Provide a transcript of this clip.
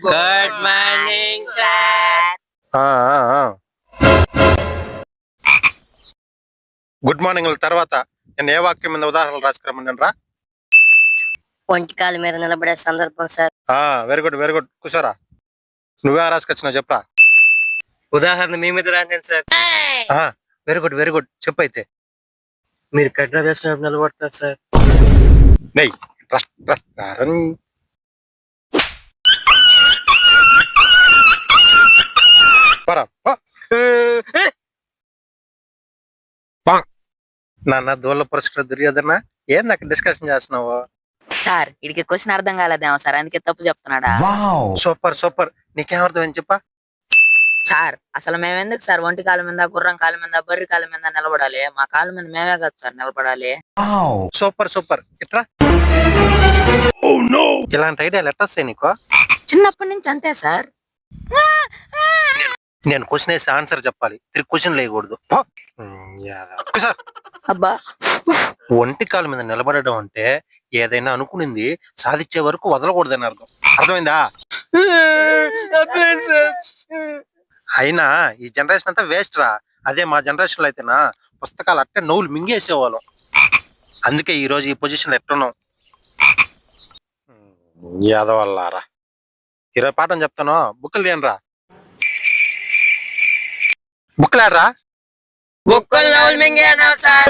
Good morning sir good morning తర్వాత నేను ఏ వాక్యం మీద ఉదాహరణలు రాసుకురమ్మని రా? ఒంటికాల మీద నిలబడే సందర్భం sir very good very good కూర్చోరా నువ్వే రాసుకొచ్చినావు చెప్పరా. ఉదాహరణ మీ మీద రాండి sir very good very good చెప్పు అయితే మీరు కట్టిన దర్శనం నిలబడతారు సార్ నెయ్ పరా. నాన్న దూల పురుషుడు దుర్యోధన? ఏంది అక్కడ డిస్కషన్ చేస్తున్నావు? సార్ ఇడికి క్వశ్చన్ అర్థం కాలేదేమో సార్ అందుకే తప్పు చెప్తున్నాడా? Super super. నీకేం అర్థమైంది చెప్పా. సార్ అసలు మేము ఎందుకు సార్ ఒంటి కాలు మీద గుర్రం కాలు మీద బర్రి కాలు మీద నిలబడాలి? మా కాలు మీద మేమే కదా సార్ నిలబడాలి. Super super. ఇట్రా. ఇలాంటి ఐడియాలు ఎట్లా వస్తాయి నీకు? చిన్నప్పటి నుంచి అంతే సార్. నేను క్వశ్చన్ వేసి ఆన్సర్ చెప్పాలి. తిరిగి క్వశ్చన్ లేయకూడదు. అబ్బా. ఒంటి కాలు మీద నిలబడడం అంటే ఏదైనా అనుకునింది సాధించే వరకు వదలకూడదని అర్థం. అర్థమైందా? అయినా ఈ జనరేషన్ అంతా వేస్ట్ రా. అదే మా జనరేషన్లో అయితేనా పుస్తకాలు అట్టే నవ్వులు మింగేసేవాళ్ళం. అందుకే ఈ రోజు ఈ పొజిషన్ ఎట్టున్నాం యాదవల్లారా. ఈరోజు పాఠం చెప్తాను. బుక్కులు తీయండి రా. బుక్కులాడరా బుక్కులు నవ్వులు మింగేనా సార్.